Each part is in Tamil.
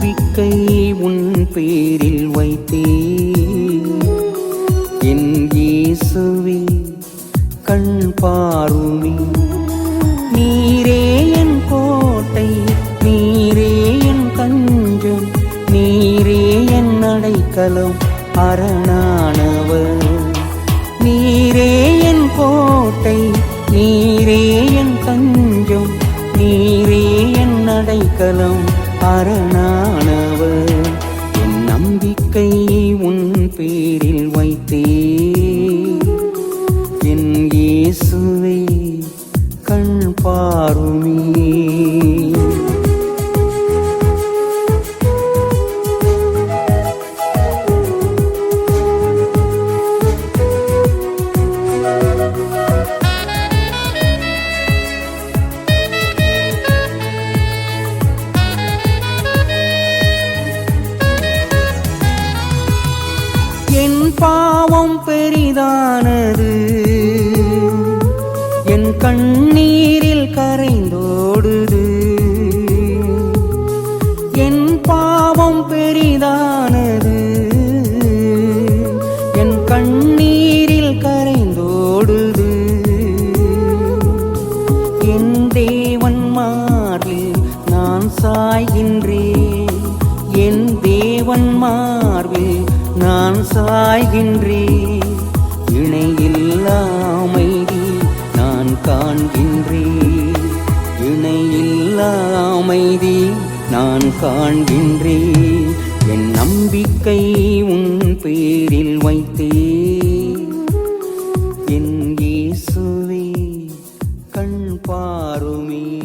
நம்பிக்கை உன் பேரில் வைத்தே. என் இயேசுவே கண் பாருமே நீரே என் கோட்டை நீரே என் கஞ்சம் நீரே என் அடைக்கலம் அரணானவர். நீரே என் கோட்டை நீரே என் கஞ்சம் நீரே என் அடைக்கலம் அரண பாவம் பெரிதானது. என் கண் அமைதி நான் காண்கின்றேன். என் நம்பிக்கை உன் பேரில் வைத்தே. என் இயேசுவே கண் பாருமே.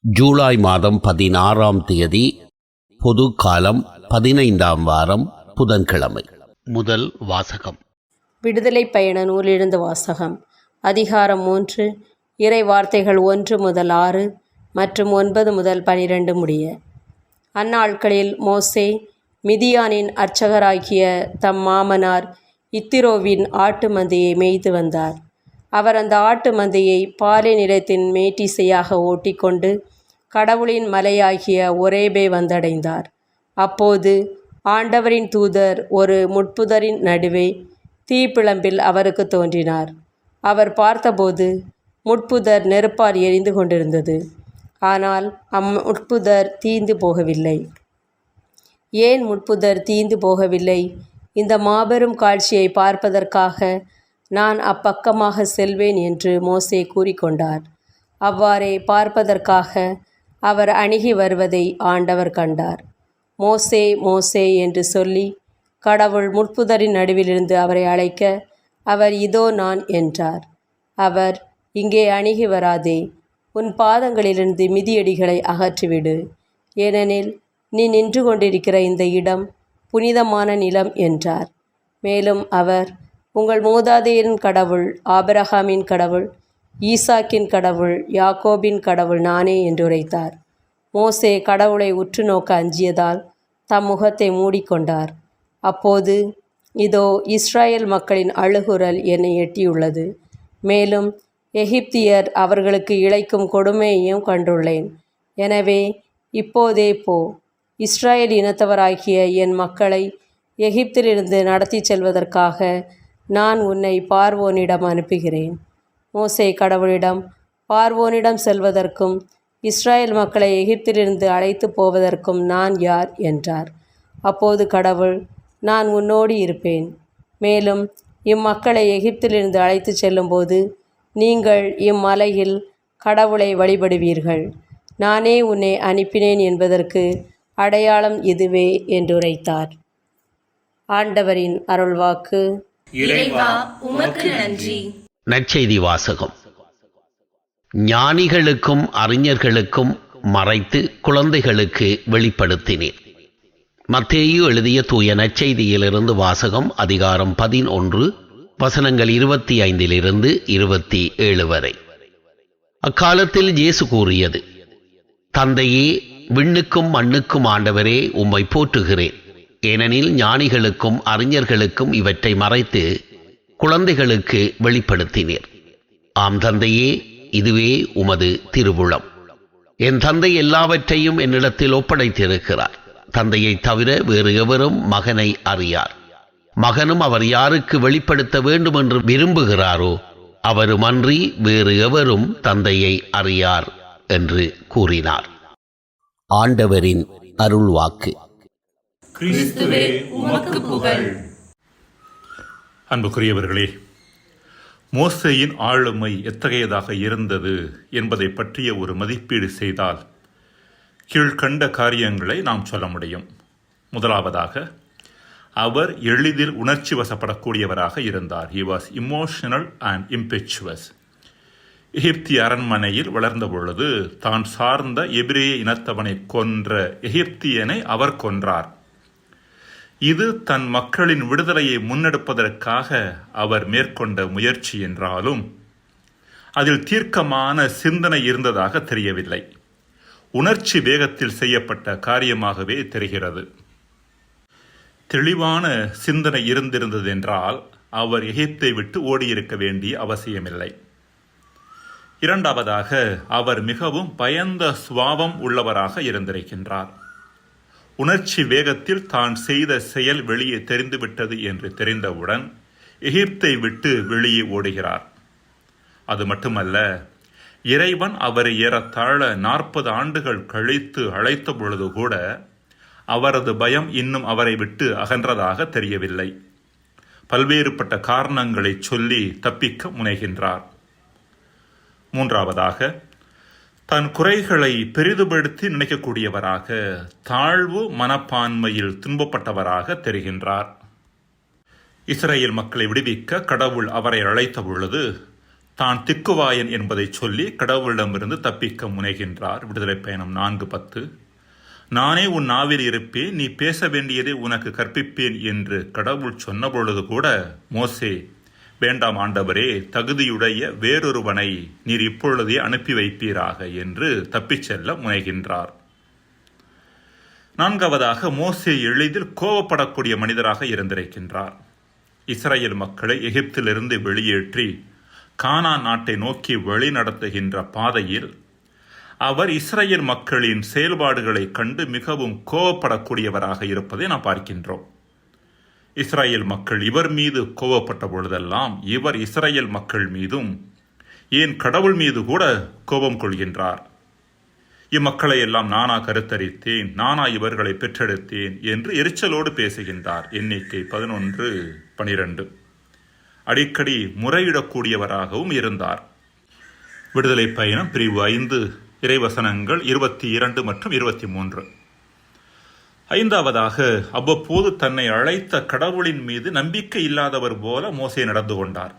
ஜூலை மாதம் பதினாறாம் தேதி பொது காலம் பதினைந்தாம் வாரம் புதன்கிழமை. முதல் வாசகம். விடுதலை பயண நூலிலிருந்து வாசகம். அதிகாரம் மூன்று இறை வார்த்தைகள் ஒன்று முதல் ஆறு மற்றும் ஒன்பது முதல் பனிரெண்டு முடிய. அந்நாட்களில் மோசே மிதியானின் அர்ச்சகராகிய தம் மாமனார் இத்திரோவின் ஆட்டு மந்தையை மேய்த்து வந்தார். அவர் அந்த ஆட்டு மந்தையை பாலை நிலத்தின் மேட்டிசையாக ஓட்டிக்கொண்டு கடவுளின் மலையாகிய ஒரேபே வந்தடைந்தார். அப்போது ஆண்டவரின் தூதர் ஒரு முட்புதரின் நடுவே தீப்பிழம்பில் அவருக்கு தோன்றினார். அவர் பார்த்தபோது முட்புதர் நெருப்பால் எரிந்து கொண்டிருந்தது. ஆனால் அம் முட்புதர் தீந்து போகவில்லை. ஏன் முட்புதர் தீந்து போகவில்லை? இந்த மாபெரும் காட்சியை பார்ப்பதற்காக நான் அப்பக்கமாக செல்வேன் என்று மோசே கூறிக்கொண்டார். அவ்வாறே பார்ப்பதற்காக அவர் அணுகி வருவதை ஆண்டவர் கண்டார். மோசே மோசே என்று சொல்லி கடவுள் முட்புதரின் நடுவிலிருந்து அவரை அழைக்க அவர் இதோ நான் என்றார். அவர் இங்கே அணுகி வராதே உன் பாதங்களிலிருந்து மிதியடிகளை அகற்றிவிடு. ஏனெனில் நீ நின்று கொண்டிருக்கிற இந்த இடம் புனிதமான நிலம் என்றார். மேலும் அவர் உங்கள் மூதாதையரின் கடவுள் ஆபரகாமின் கடவுள் ஈசாக்கின் கடவுள் யாக்கோபின் கடவுள் நானே என்றுரைத்தார் மோசே கடவுளை உற்று நோக்க அஞ்சியதால் தம் முகத்தை மூடிக்கொண்டார். அப்போது இதோ இஸ்ராயேல் மக்களின் அழுகுரல் என்னை எட்டியுள்ளது. மேலும் எகிப்தியர் அவர்களுக்கு இழைக்கும் கொடுமையையும் கண்டுள்ளேன். எனவே இப்போதே போ. இஸ்ராயல் இனத்தவராகிய என் மக்களை எகிப்திலிருந்து நடத்திச் செல்வதற்காக நான் உன்னை பார்வோனிடம் அனுப்புகிறேன். மோசே கடவுளிடம் பார்வோனிடம் செல்வதற்கும் இஸ்ராயேல் மக்களை எகிப்திலிருந்து அழைத்து போவதற்கும் நான் யார்? என்றார். அப்போது கடவுள் நான் உன்னோடு இருப்பேன். மேலும் இம்மக்களை எகிப்திலிருந்து அழைத்துச் செல்லும்போது நீங்கள் இம்மலையில் கடவுளை வழிபடுவீர்கள். நானே உன்னை அனுப்பினேன் என்பதற்கு அடையாளம் இதுவே என்றுரைத்தார் ஆண்டவரின் அருள்வாக்கு. இறைவா உமக்கு நன்றி. நற்செய்தி வாசகம். ஞானிகளுக்கும் அறிஞர்களுக்கும் மறைத்து குழந்தைகளுக்கு வெளிப்படுத்தினேன். மத்தேயு எழுதிய தூய நற்செய்தியிலிருந்து வாசகம் அதிகாரம் பதினொன்று வசனங்கள் இருபத்தி ஐந்திலிருந்து இருபத்தி ஏழு வரை. அக்காலத்தில் இயேசு கூறியது தந்தையே விண்ணுக்கும் மண்ணுக்கும் ஆண்டவரே உம்மை போற்றுகிறேன். ஏனெனில் ஞானிகளுக்கும் அறிஞர்களுக்கும் இவற்றை மறைத்து குழந்தைகளுக்கு வெளிப்படுத்தினீர். ஆம் தந்தையே இதுவே உமது திருவுளம். என் தந்தை எல்லாவற்றையும் என்னிடத்தில் ஒப்படைத்திருக்கிறார். தந்தையை தவிர வேறு எவரும் மகனை அறியார். மகனும் அவர் யாருக்கு வெளிப்படுத்த வேண்டும் என்று விரும்புகிறாரோ அவருமன்றி வேறு எவரும் தந்தையை அறியார் என்று கூறினார். ஆண்டவரின் அருள்வாக்கு. கிறிஸ்துவே உமக்கு புகழ். அன்புக்குரியவர்களே மோசேயின் ஆளுமை எத்தகையதாக இருந்தது என்பதை பற்றிய ஒரு மதிப்பீடு செய்தால் கீழ்கண்ட காரியங்களை நாம் சொல்ல முடியும். முதலாவதாக அவர் எளிதில் உணர்ச்சி வசப்படக்கூடியவராக இருந்தார். He was emotional and impetuous எகிப்தி அரண்மனையில் வளர்ந்த பொழுது தான் சார்ந்த எபிரேய இனத்தவனை கொன்ற எகிப்தியனை அவர் கொன்றார். இது தன் மக்களின் விடுதலையை முன்னெடுப்பதற்காக அவர் மேற்கொண்ட முயற்சி என்றாலும் அதில் தீர்க்கமான சிந்தனை இருந்ததாக தெரியவில்லை. உணர்ச்சி வேகத்தில் செய்யப்பட்ட காரியமாகவே தெரிகிறது. தெளிவான சிந்தனை இருந்திருந்தது என்றால் அவர் எகிப்தை விட்டு ஓடியிருக்க வேண்டிய அவசியமில்லை. இரண்டாவதாக அவர் மிகவும் பயந்த சுவாவம் உள்ளவராக இருந்திருக்கின்றார். உணர்ச்சி வேகத்தில் தான் செய்த செயல் வெளியே தெரிந்துவிட்டது என்று தெரிந்தவுடன் எகிப்தை விட்டு வெளியே ஓடுகிறார். அது மட்டுமல்ல இறைவன் அவரை ஏறத்தாழ நாற்பது ஆண்டுகள் கழித்து அழைத்த பொழுது கூட அவரது பயம் இன்னும் அவரை விட்டு அகன்றதாக தெரியவில்லை. பல்வேறுபட்ட காரணங்களை சொல்லி தப்பிக்க முனைகின்றார். மூன்றாவதாக தன் குறைகளை பெரிதுபடுத்தி நினைக்கக்கூடியவராக தாழ்வு மனப்பான்மையில் துன்பப்பட்டவராக தெரிகின்றார். இஸ்ரேல் மக்களை விடுவிக்க கடவுள் அவரை அழைத்த பொழுது தான் திக்குவாயன் என்பதை சொல்லி கடவுளிடமிருந்து தப்பிக்க முனைகின்றார். விடுதலை பயணம் நான்கு பத்து. நானே உன் நாவில் இருப்பேன் நீ பேச வேண்டியதை உனக்கு கற்பிப்பேன் என்று கடவுள் சொன்னபொழுது கூட மோசே வேண்டாம் ஆண்டவரே தகுதியுடைய வேறொருவனை நீர் இப்பொழுதே அனுப்பி வைப்பீராக என்று தப்பிச் செல்ல முனைகின்றார். நான்காவதாக மோசே எளிதில் கோவப்படக்கூடிய மனிதராக இருந்திருக்கின்றார். இஸ்ரேல் மக்களை எகிப்திலிருந்து வெளியேற்றி கானா நாட்டை நோக்கி வழிநடத்துகின்ற பாதையில் அவர் இஸ்ரேல் மக்களின் செயல்பாடுகளை கண்டு மிகவும் கோவப்படக்கூடியவராக இருப்பதை நாம் பார்க்கின்றோம். இஸ்ரேல் மக்கள் இவர் மீது கோவப்பட்ட பொழுதெல்லாம் இவர் இஸ்ரேல் மக்கள் மீதும் ஏன் கடவுள் மீது கூட கோபம் கொள்கின்றார். இம்மக்களை எல்லாம் நானா கருத்தரித்தேன் நானா இவர்களை பெற்றெடுத்தேன் என்று எரிச்சலோடு பேசுகின்றார். எண்ணிக்கை பதினொன்று பனிரெண்டு. அடிக்கடி முறையிடக்கூடியவராகவும் இருந்தார். விடுதலை பயணம் பிரிவு ஐந்து இறைவசனங்கள் இருபத்தி இரண்டு மற்றும் இருபத்தி மூன்று. ஐந்தாவதாக அவ்வப்போது தன்னை அழைத்த கடவுளின் மீது நம்பிக்கை இல்லாதவர் போல மோசே நடந்து கொண்டார்.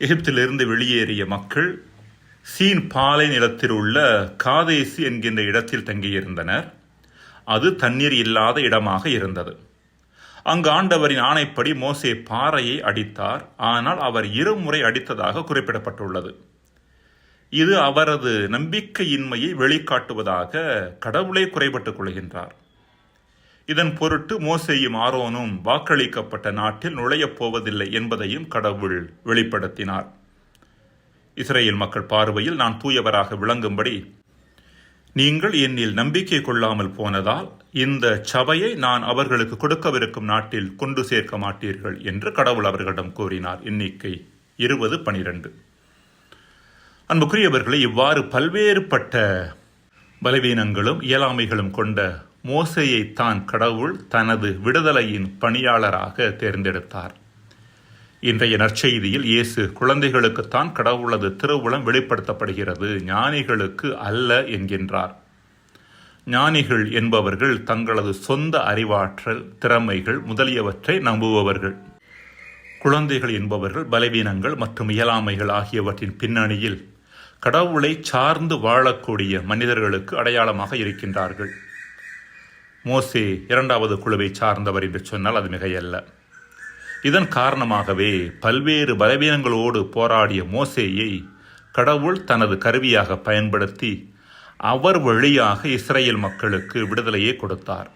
எகிப்திலிருந்து வெளியேறிய மக்கள் சீன் பாலை நிலத்தில் உள்ள காதேசி என்கின்ற இடத்தில் தங்கியிருந்தனர். அது தண்ணீர் இல்லாத இடமாக இருந்தது. அங்கு ஆண்டவரின் ஆணைப்படி மோசே பாறையை அடித்தார். ஆனால் அவர் இருமுறை அடித்ததாக குறிப்பிடப்பட்டுள்ளது. இது அவரது நம்பிக்கையின்மையை வெளிக்காட்டுவதாக கடவுளே குறைபட்டுக் கொள்கின்றார். இதன் பொருட்டு மோசேயும் ஆரோனும் வாக்களிக்கப்பட்ட நாட்டில் நுழையப் போவதில்லை என்பதையும் கடவுள் வெளிப்படுத்தினார். இஸ்ரேல் மக்கள் பார்வையில் நான் தூயவராக விளங்கும்படி நீங்கள் என்னில் நம்பிக்கை கொள்ளாமல் போனதால் இந்த சபையை நான் அவர்களுக்கு கொடுக்கவிருக்கும் நாட்டில் கொண்டு சேர்க்க மாட்டீர்கள் என்று கடவுள் அவர்களிடம் கூறினார். எண்ணிக்கை இருபது பனிரெண்டு. அன்புக்குரியவர்களை இவ்வாறு பல்வேறுபட்ட பலவீனங்களும் இயலாமைகளும் கொண்ட மோசையை தான் கடவுள் தனது விடுதலையின் பணியாளராக தேர்ந்தெடுத்தார். இன்றைய நற்செய்தியில் இயேசு குழந்தைகளுக்குத்தான் கடவுளது திருவுளம் வெளிப்படுத்தப்படுகிறது. ஞானிகளுக்கு அல்ல என்கின்றார். ஞானிகள் என்பவர்கள் தங்களது சொந்த அறிவாற்றல் திறமைகள் முதலியவற்றை நம்புபவர்கள். குழந்தைகள் என்பவர்கள் பலவீனங்கள் மற்றும் இயலாமைகள் ஆகியவற்றின் பின்னணியில் கடவுளை சார்ந்து வாழக்கூடிய மனிதர்களுக்கு அடையாளமாக இருக்கின்றார்கள். மோசே இரண்டாவது குழுவை சார்ந்தவர் என்று சொன்னால் அது மிகையல்ல. இதன் காரணமாகவே பல்வேறு பலவீனங்களோடு போராடிய மோசேயை கடவுள் தனது கருவியாக பயன்படுத்தி அவர் வழியாக இஸ்ரேல் மக்களுக்கு விடுதலையை கொடுத்தார்.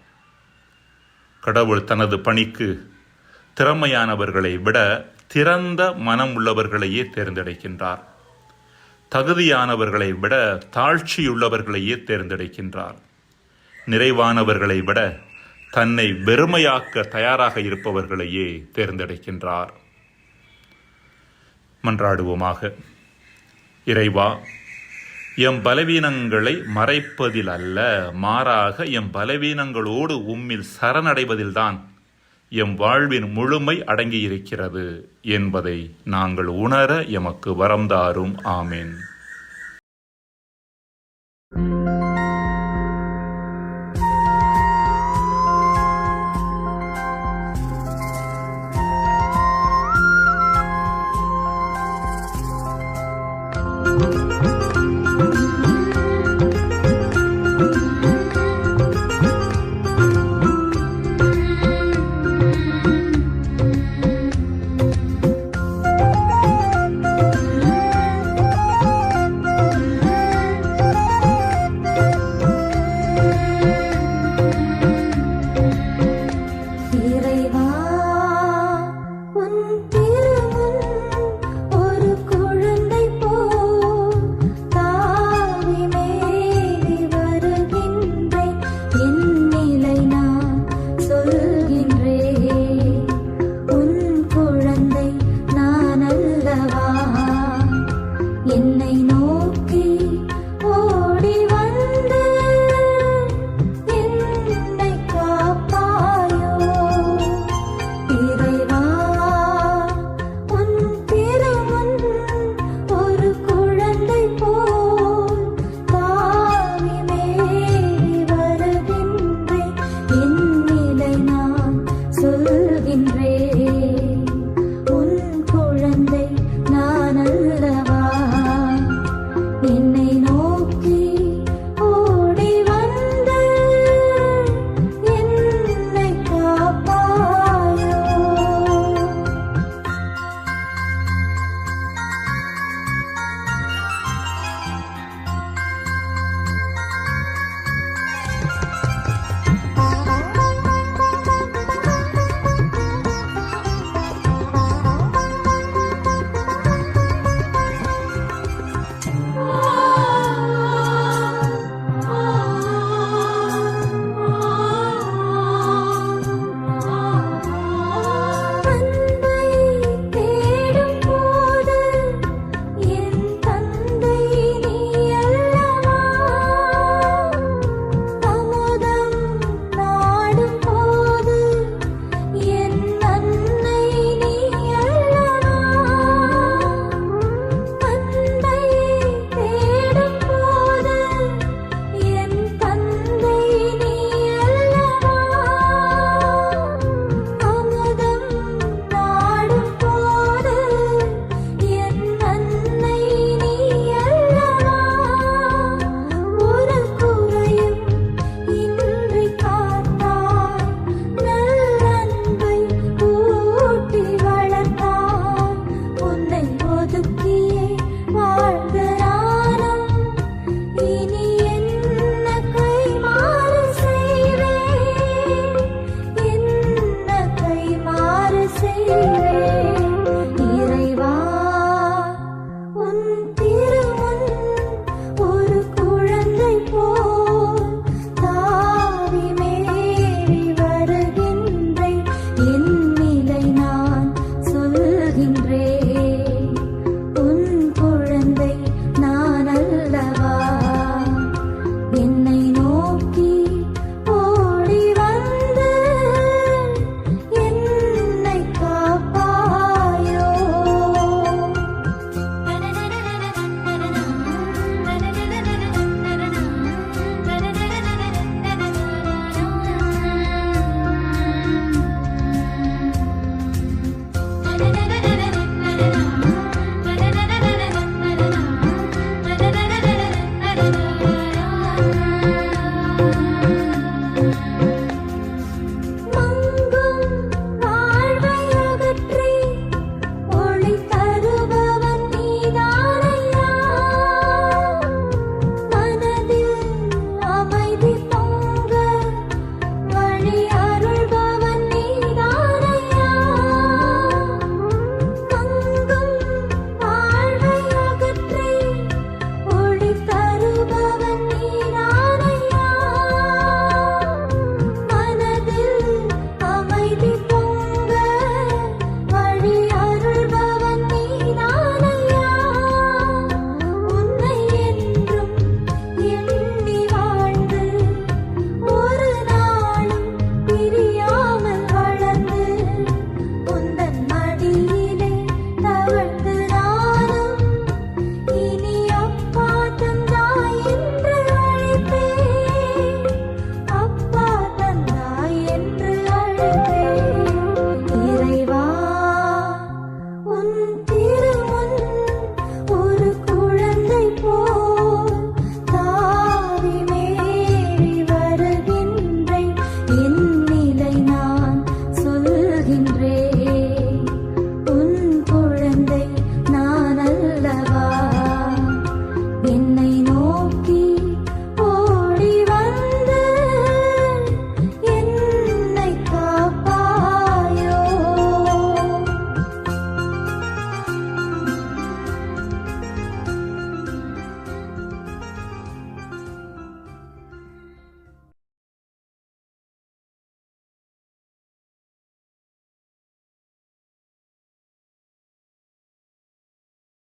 கடவுள் தனது பணிக்கு திறமையானவர்களை விட திறந்த மனம் உள்ளவர்களையே தேர்ந்தெடுக்கின்றார். தகுதியானவர்களை விட தாழ்ச்சியுள்ளவர்களையே தேர்ந்தெடுக்கின்றார். நிறைவானவர்களை விட தன்னை வெறுமையாக்க தயாராக இருப்பவர்களையே தேர்ந்தெடுக்கின்றார். மன்றாடுவோமாக. இறைவா எம் பலவீனங்களை மறைப்பதில் அல்ல மாறாக எம் பலவீனங்களோடு உம்மில் சரணடைவதில்தான் எம் வாழ்வின் முழுமை அடங்கியிருக்கிறது என்பதை நாங்கள் உணர எமக்கு வரம் தாரும். ஆமேன். Ooh.